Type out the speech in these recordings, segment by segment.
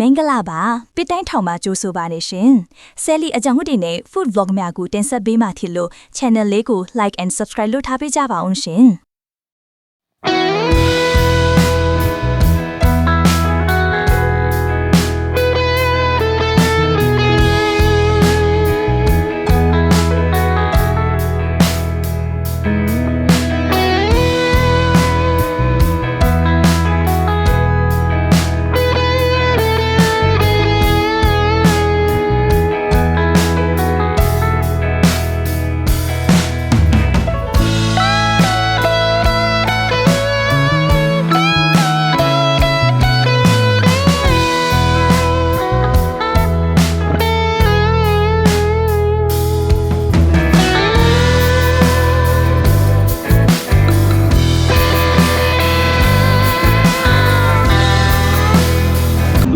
မင်္ဂလာပါပစ်တိုင်းထောင်မှာကြိုးဆိုပါနေရှင်ဆယ်လီအကြောင်းဟုတ်တွေနဲ့ food vlog များကိုတင်ဆက်ပေးမှဖြစ်လို့ channel လေးကို like and subscribe လုပ်ထားပေးကြပါအောင်ရှင်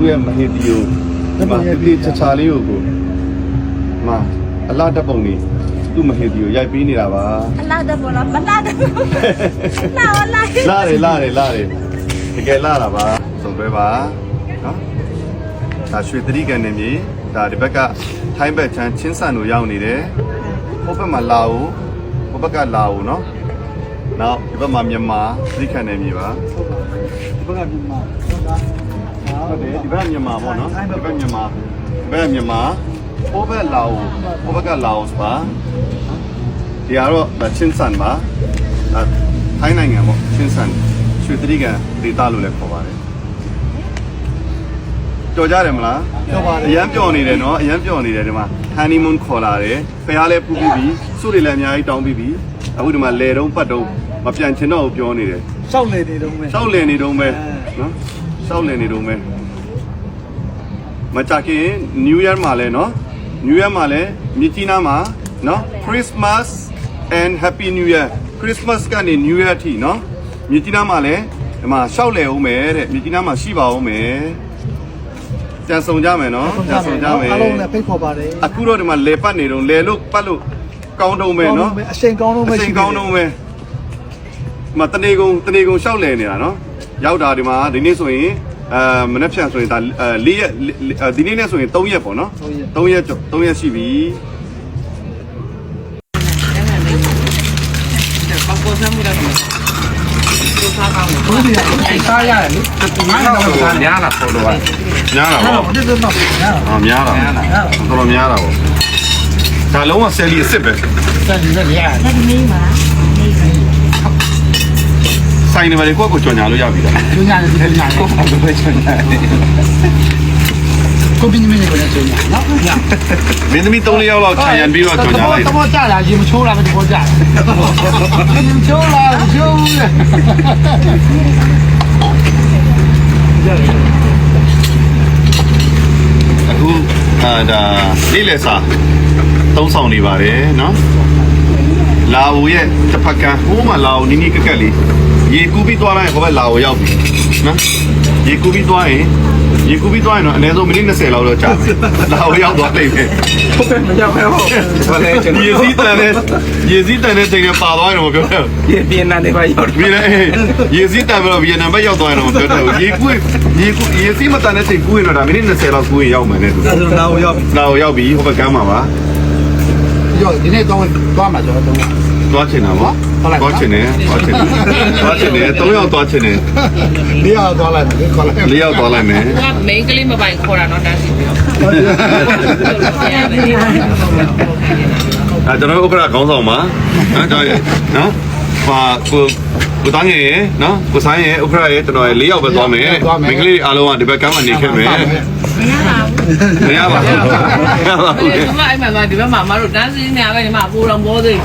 သူ့ရဲ့မဟေတီယိုဒီမှာဒီဒီချာချာလေးကိုကိုမအလားတက်ပုံလေးသူ့မဟေတီယိုရိုက်ပေးနေတာပါအလားတဘောလားမလားတလာလာလာတယ်လာတယ်လာတယ်တကယ်လာတာပါစုံတွဲပါနော်ဒါရွှေတတိကန်နေမြေဒါဒီဘက်ကထိုင်းဘက်ချမ်းချင်းဆန်တို့ရောက်နေတယ်ဟိုဘက်မှာလာဦးဟိုဘက်ကလာဦးနော် နောက်ဒီဘက်မှာမြန်မာသတိခံနေမြေပါဒီဘက်ကမြန်မာဟုတ်တာဟုတ်တယ်ဒီဘက်ကမြန်မာပေါ့နော်ဒီဘက်မြန်မာဒီဘက်မြန်မာဟိုဘက်လာဦးဟိုဘက်ကလာဦးပါဒီကတော့ချင်းဆန်ပါအဲထိုင်းနိုင်ငံပေါ့ချင်းဆန်ရွှေတတိကန်ဒေသလို့လည်းခေါ်ပါတယ်ကြော်ကြတယ်မလားပြောပါလေအရန်ပျော်နေတယ်နော်အရန်ပျော်နေတယ်ဒီမှာ honeymoon ခေါ်လာတယ်ဖះလဲပူပြီးပြီစုတွေလည်းအများကြီးတောင်းပြီးပြီ အခုဒီမှာလေတုံးပတ်တုံးမပြန်ချင်တော့ဘူးပြောနေတယ်ရှောက်လေနေတော့မယ်ရှောက်လင်နေတုံးပဲနော်ရှောက်လင်နေတုံးပဲမကြခင် New Year မှာလဲနော် New Year မှာလဲမြစ်ကြီးနားမှာနော် Christmas and Happy New Year Christmas ကနေ New Year အထိနော်မြစ်ကြီးနားမှာလဲဒီမှာရှောက်လည်အောင်မယ်တဲ့မြစ်ကြီးနားမှာရှိပါအောင်မယ်ကြံစုံကြမယ်နော်ကြံစုံကြမယ်အားလုံးလည်းဖိတ်ခေါ်ပါတယ် အခုတော့ဒီမှာလေပတ်နေတော့လေလို့ပတ်လို့ ကောင်းတုံးပဲနော်အချိန်ကောင်းတော့အပဲချိန်ကောင်းတုံးပဲဒီမှာတနေကုန်တနေကုန်ရှောက်လဲနေတာနော်ရောက်တာဒီမှာဒီနေ့ဆိုရင်အဲမနေ့ဖြန်ဆိုရင်ဒါအဲ၄ရက်ဒီနေ့နဲ့ဆိုရင်၃ရက်ပေါ့နော်၃ရက်၃ရက်ရှိပြီပေါက်ပေါ်ဆမ်းမှုတော့ဒီစားကောင်းတယ်ဘုရားအဲ့စားရတယ်လေဒီမှာတော့စားရညားလာပေါ်တော့များတာအဲ့ပေါ့တော့ဒီတော့တော့ရအာများတာတော်တော်များတာပေါ့ ဒါလုံးဝဆယ်လီအစ်စ်ပဲစားဒီလည်းရလက်ဒီမင်းမှာနေစီစိုင်းနေပါလေကိုယ့်ကိုကြော်ညာလို့ရပြီလားကျညာတယ်ဒီညာကိုဘယ်လိုကျညာကိုပြင်းမင်းကိုလည်းကျညာနော်ညမင်းသမီး၃၄ယောက်လောက်ခြံရံပြီးတော့ကြော်ညာလိုက်တော့ကြလာရင်မချိုးလာမချိုးကြရင်ချိုးလာချိုးလေအခုအာဒါလေးလက်စာ သုံးဆောင်နေပါတယ်နော်လာအိုရဲ့တစ်ဖက်ကဟိုးမှာလာအိုနီးနီးကက်ကက်လေးရေကူးပြီးသွားလိုက်ရင်ဟိုဘက်လာအိုရောက်ပြီနော်ရေကူးပြီးသွားရင်ရေကူးပြီးသွားရင်တော့အနည်းဆုံးမိနစ်20လောက်တော့ကြာမယ်လာအိုရောက်သွားလိမ့်မယ်မကြောက်ခဲဟုတ်ဘာလဲကျွန်ရေစည်းတန်နဲ့ရေစည်းတန်နဲ့ချိန်နဲ့ပါသွားရင်တော့မပြောတော့ပြင်းပြင်းနေပါရောက်ဗီယက်နမ်ရေစည်းတန်ပြီးတော့ဗီယက်နမ်ဘက်ရောက်သွားရင်တော့မပြောတော့ရေကူးရေကူးရေစည်းမတန်တဲ့ချိန်ကူးရင်တော့ဒါမိနစ်20လောက်ကူးရင်ရောက်မယ်နဲ့သူဒါဆိုတော့ရောက်ပြီလာအိုရောက်ပြီဟိုဘက်ကမ်းမှာပါ ရောဒီနေ့တော့သွားမှာကျွန်တော်တော့သွားချင်တာပေါ့သွားချင်တယ်သွားချင်တယ်သွားချင်တယ်၃ယောက်သွားချင်တယ်လေးရောက်သွားလိုက်မယ်ခေါ်လိုက်၄ယောက်သွားလိုက်မယ်ကမိန်းကလေးမပိုင်ခေါ်တာတော့တန်းစီပြီးတော့အဲကျွန်တော်ဥက္ကရာခေါင်းဆောင်ပါနော်ကျွန်တော်နော်ဟာကိုကိုတိုင်းရဲ့နော်ကိုဆိုင်ရဲ့ဥက္ကရာရဲ့ကျွန်တော်ရဲ့၄ယောက်ပဲသွားမယ်မိန်းကလေးအားလုံးကဒီဘက်ကမ်းမှာနေခဲ့မယ် မရပါဘူးမရပါဘူးဒီမှာအဲ့မှာဒီဘက်မှာမတို့တန်းစီနေရပဲဒီမှာပူတော်မောသေး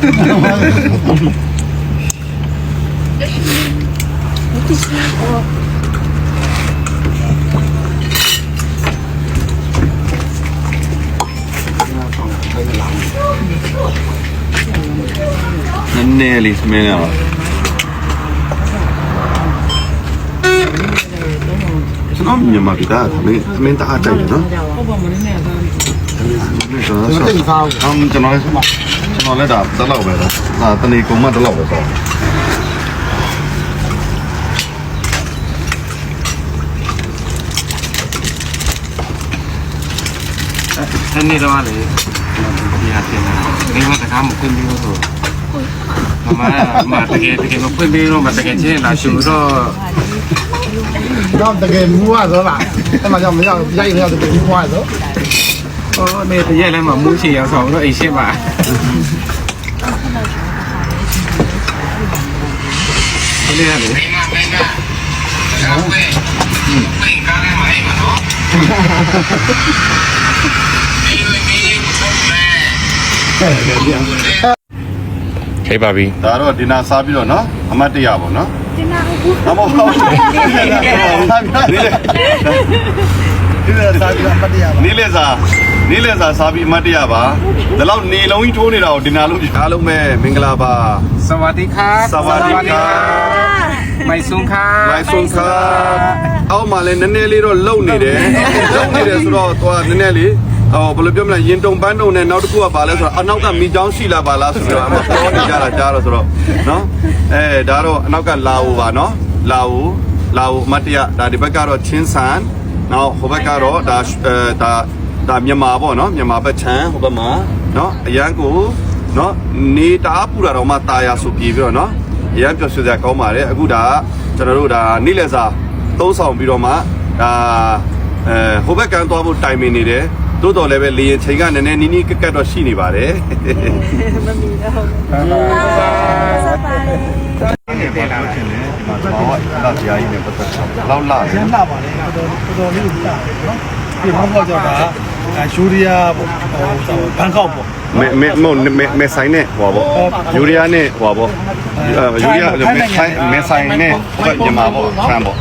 နည်းနည်းလေးစမင်းရပါ ကျွန်တော်မြန်မာပြည်သားသမင်းသမင်းတအားတိုက်တယ်နော်ဟုတ်ပါမနေနဲ့တော့ကျွန်တော်ဆောအမ်ကျွန်တော်လည်းကျွန်တော်လည်းဒါတက်လောက်ပဲတော့ဒါတနေကုန်မှတက်လောက်ပဲတော့အဲ့နေ့တော့လေဒီဟာတင်တာနေမတကားမခွင့်ပြီးတော့မမမတကယ်တကယ်မခွင့်ပြီးတော့မတကယ်ချင်းလာရှူတော့ တော့တကယ်မူရသောလားအဲ့မှာကြောင့်မရောက်ရိုက်နေတော့တကယ်မူရသောဟောနေတရက်လည်းမမူးချင်အောင်ဆောင်တော့အိမ်ရှိပါဒီနေ့ကလေခေပါပြီဒါတော့ဒီနာစားပြီးတော့နော်အမတ်တရပေါ့ တင်နာဟုတ်ဘူး။အမောဟုတ်။နေလေ။ဒီလေစားပြီးအမတ်တရပါ။နေလေစား။နေလေစားစားပြီးအမတ်တရပါ။ဒါလောက်နေလုံးကြီးထိုးနေတာကိုတင်နာလို့ဒီအားလုံးပဲမင်္ဂလာပါ။စวัสดีครับ။စวัสดีครับ။မိုင်ဆုံခါ။မိုင်ဆုံခါ။အောက်မှာလည်းနည်းနည်းလေးတော့လုံနေတယ်။လုံနေတယ်ဆိုတော့သွားနည်းနည်းလေး။ ဟောဘယ်လိုပြောမလဲရင်တုံပန်းတုံနဲ့နောက်တစ်ခုကပါလဲဆိုတော့အနောက်ကမိချောင်းရှိလာပါလားဆိုတော့အမပေါ်နေကြတာကြားတော့ဆိုတော့နော်အဲဒါတော့အနောက်ကလာအိုပါနော်လာအိုလာအိုအမတ်တရဒါဒီဘက်ကတော့ချင်းဆန်နောက်ဟိုဘက်ကတော့ဒါအဲဒါဒါမြန်မာပေါ့နော်မြန်မာဘက်ချမ်းဟိုဘက်မှာနော်အရန်ကိုနော်နေတအားပူတာတော့မှตาရဆိုပြေးပြီးတော့နော်အရန်ပျော်ရွှင်စရာကောင်းပါတယ်အခုဒါကျွန်တော်တို့ဒါနေ့လည်စာသုံးဆောင်ပြီးတော့မှဒါအဲဟိုဘက်ကန်းသွားဖို့တိုင်ပင်နေတယ် တိုးတော်လည်းပဲလေရင်ချိန်ကနည်းနည်းနီးနီးကက်ကက်တော့ရှိနေပါတယ်နေတယ်လားဟောလာတရားကြီးနဲ့ပတ်သက်တာလောက်လာတယ်ကျန်းလာပါလေတော်တော်တော်တော်လေးကိုတာနော်ဒီဘောဘောကြောင့်ဒါယူရီးယားပေါ့ဟိုဘန်ကောက်ပေါ့မဲမဲမမဲမဲဆိုင်နဲ့ဟောပေါ့ယူရီးယားနဲ့ဟောပေါ့ယူရီးယားမဲဆိုင်မဲဆိုင်နဲ့ဟောမြန်မာပေါ့ဆန်ပေါ့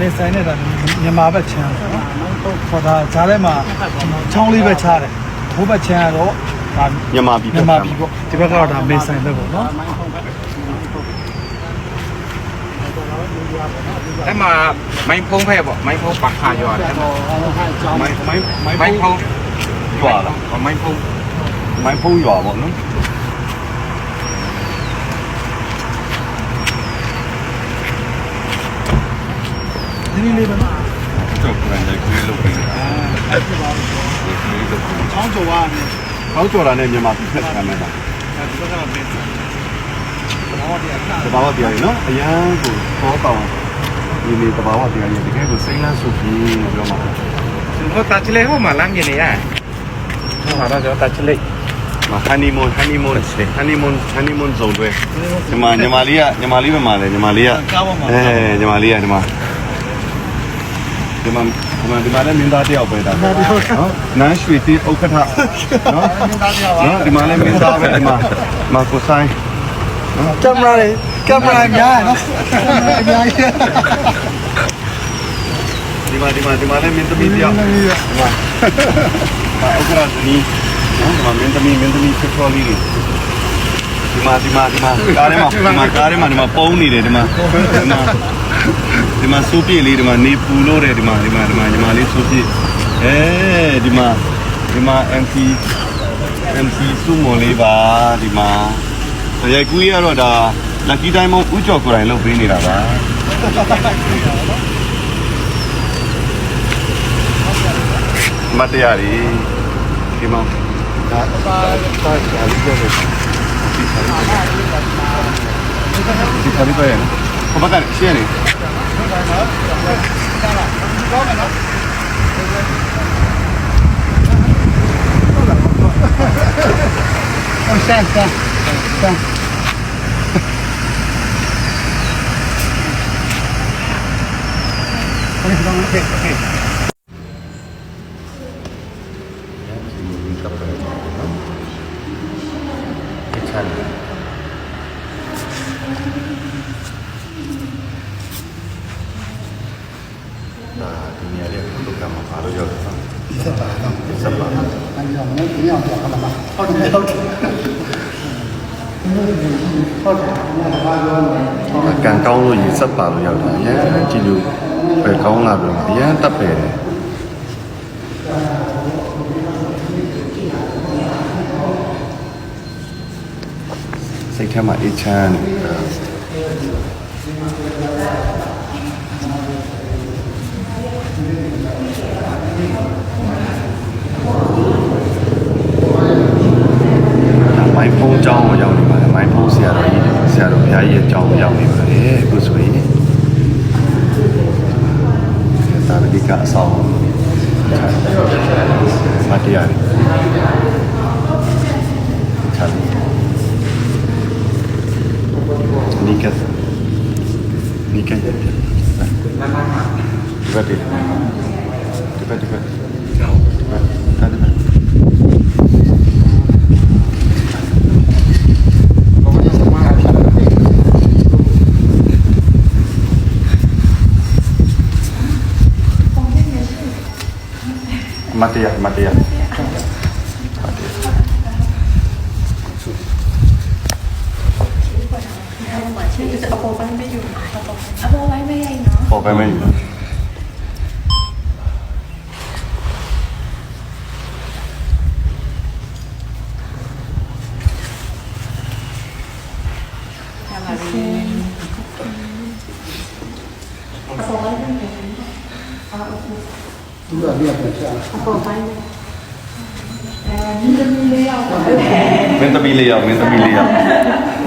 နေဆိုင်နေတာမြန်မာဘက်ချမ်းနော် ဟောဒါဈားထဲမှာချောင်းလေးပဲချားတယ်ဘိုးဘက်ချမ်းကတော့ဒါမြန်မာပြည်မြန်မာပြည်ပေါ့ဒီဘက်ကတော့ဒါမေဆိုင်ဘက်ပေါ့နော်အဲ့မှာမိုင်းဖုံးဖဲပေါ့မိုင်းဖုံးปักခါရောတယ်မိုင်းမိုင်းမိုင်းမိုင်းဖုံးရွာလားမိုင်းဖုံးမိုင်းဖုံးရွာပေါ့နော်ဒီနေ့လေးပဲ တော့ပြန်လိုက်ခွေးလုပ်ပြီးအာခွေးလုပ်ပြီးချောင်းကျော်ကနေဟောကြော်တာနဲ့မြန်မာပြည်ဖက်ဆန်နေတာဒီဘက်ကတော့မေဆိုင်ဘောတရားကတဘာဝတရားကြီးနော်အရန်ကိုသောတောင်းဒီနေ့တဘာဝတရားကြီးတကယ်ကိုစိတ်လန်းဆိုပြီးပြောမှာဟိုတာချလေဟိုမှာလမ်းနေရဟိုမှာတော့တာချလေမဟနီမွန်ဟနီမွန်ဟနီမွန်ဟနီမွန်ဇုံတွေညီမညီမလေးကညီမလေးပဲမှာလေညီမလေးကကားပေါ်မှာအဲညီမလေးကဒီမှာ ဒီမှာဒီမှာဒီမှာလည်းမင်းသားတယောက်ပဲဒါနော်နန်းရွှေတီဥက္ကဋ္ဌနော်မင်းသားတရားပါနော်ဒီမှာလည်းမင်းသားပဲဒီမှာမာကိုဆိုင်ကင်မရာလေးကင်မရာများနော်အများကြီးဒီမှာဒီမှာဒီမှာလည်းမင်းသမီးတယောက်ဒီမှာမာဥက္ကဋ္ဌဇနီးနော်ဒီမှာမင်းသမီးမင်းသမီးချစ်တော်လေးတွေဒီမှာဒီမှာဒီမှာကားထဲမှာဒီမှာကားထဲမှာဒီမှာပုံးနေတယ်ဒီမှာဒီမှာ ဒီမှာစိုးပြည့်လေးဒီမှာနေပူလို့တယ်ဒီမှာဒီမှာဒီမှာညီမလေးစိုးပြည့်အဲဒီမှာဒီမှာ MP MC စုမော်လေးပါဒီမှာရိုက်ကူးရတော့ဒါ lucky diamond ဥကြော်ကိုယ်တိုင်လုပ်ပေးနေတာပါမတရားရီဒီမှာဒါဒါဒါလေးပြောတယ်ဒီခါလေးပဲနော် ဘာကရှင်းနေဆန်းဆန်းဆန်းဒါ ကံကောင်းလို့ရေဆက်ပါလို့ရောက်တာရန်ကြည့်လို့ပဲကောင်းလာပြီးတော့ရန်တက်ပဲတယ်စိတ်ထဲမှာအေးချမ်းမိုင်းဖုန်းကြောင်းကိုရောက်နေပါတယ်မိုင်းဖုန်းဆရာတော်ကြီး ရာတော်ဘုရားကြီးရဲ့ကျောင်းကိုရောက်နေပါတယ်အခုဆိုရင်သာဝတိကအဆောင်မတရားလေးချာနီကတ်နီကတ်ဒီဘက်ဒီဘက်ဒီဘက် မတရားမတရားအပေါ်ပိုင်းပဲอยู่အပေါ်ပိုင်းပဲရိုက်နော်ပေါ်ပဲမင်းမင်းသမီးလေးယောက်မင်းသမီးလေးယောက်မ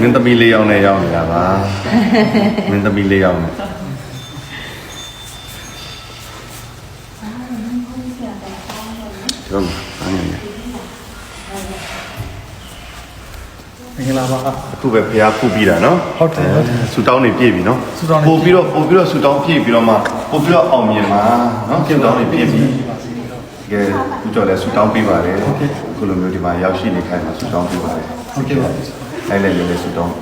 င်းသမီးလေးယောက်နဲ့ရောက်နေတာပါမင်းသမီးလေးယောက်နဲ့ကျောင်းအားနေနေ မင်္ဂလာပါအခုပဲဖះဖူးပြီးတာနော်ဟုတ်တယ်ဟုတ်တယ်ဆူတောင်းနေပြည့်ပြီနော်ဆူတောင်းနေပို့ပြီးတော့ပို့ပြီးတော့ဆူတောင်းပြည့်ပြီးတော့မှပို့ပြီးတော့အောင်မြင်မှာနော်ဆူတောင်းနေပြည့်ပြီကဲသူကြော်လဲဆူတောင်းပေးပါတယ်အခုလိုမျိုးဒီမှာရောက်ရှိနေခိုင်းမှာဆူတောင်းပေးပါတယ်ဟုတ်ကဲ့ပါအဲ့လည်းလည်းဆူတောင်း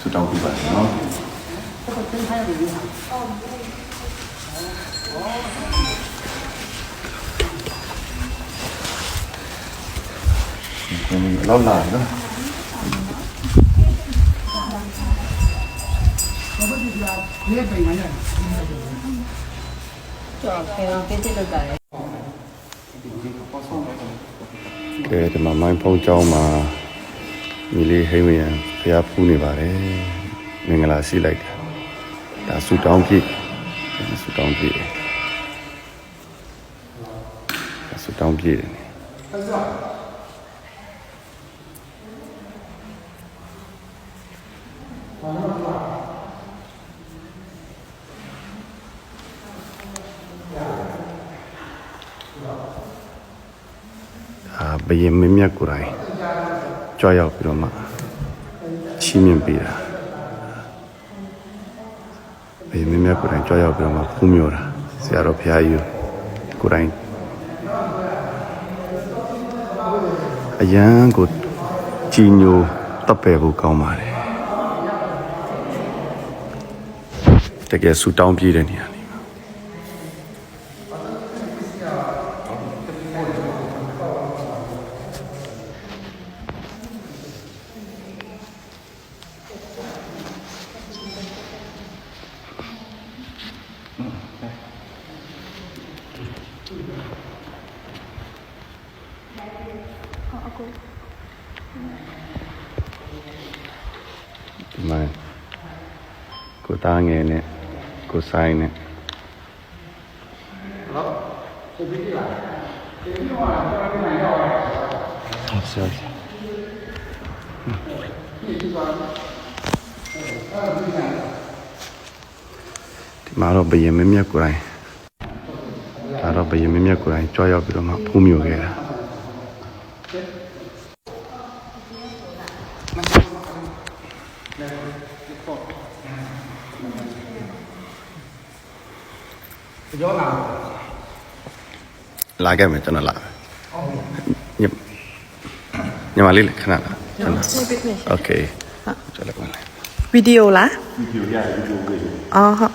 ဆူတောင်းပေးပါတယ်နော်ဒီနေ့လောက်လာနော် ကဲဒီမှာမိုင်းဖုန်းကျောင်းမှာညီလေးဟိမ့်ဝရံဖျားဖူးနေပါတယ်မင်္ဂလာရှိလိုက်တာဒါဆူတောင်းပြည့်ဆူတောင်းပြည့်ဒါဆူတောင်းပြည့်တယ်ဒါ ဘယင်မင်းမြတ်ကိုယ်တိုင်ကြွားရောက်ပြီးတော့မှချီးမြှင့်ပေးတာဘယင်မင်းမြတ်ကိုယ်တိုင်ကြွားရောက်ပြီးတော့မှဖူးမြော်တာဆရာတော်ဘုရားကြီးကိုယ်တိုင်အယံကိုကြည်ညိုတပ်ပယ်ဖို့ကောင်းပါတယ်တကယ်ဆူတောင်းပြည့်တဲ့နေရာ လေးမှာဒီမှာကိုသားငယ်နဲ့ကိုဆိုင်နဲ့ဟုတ်ဆရာဒီမှာတော့ဘယင်မင်းမြတ်ကိုယ်တိုင်ဒါတော့ဘယင်မင်းမြတ်ကိုယ်တိုင်ကြွားရောက်ပြီးတော့မှဖူးမြော်ခဲ့တာ ယောဂါလာခဲ့မယ်ကျွန်တော်လာညညမလေးလည်းခဏလာခဏ Okay ဟုတ်ကျလာပါမယ်ဗီဒီယိုလားဗီဒီယိုရဗီဒီယိုကိုအော်ဟုတ်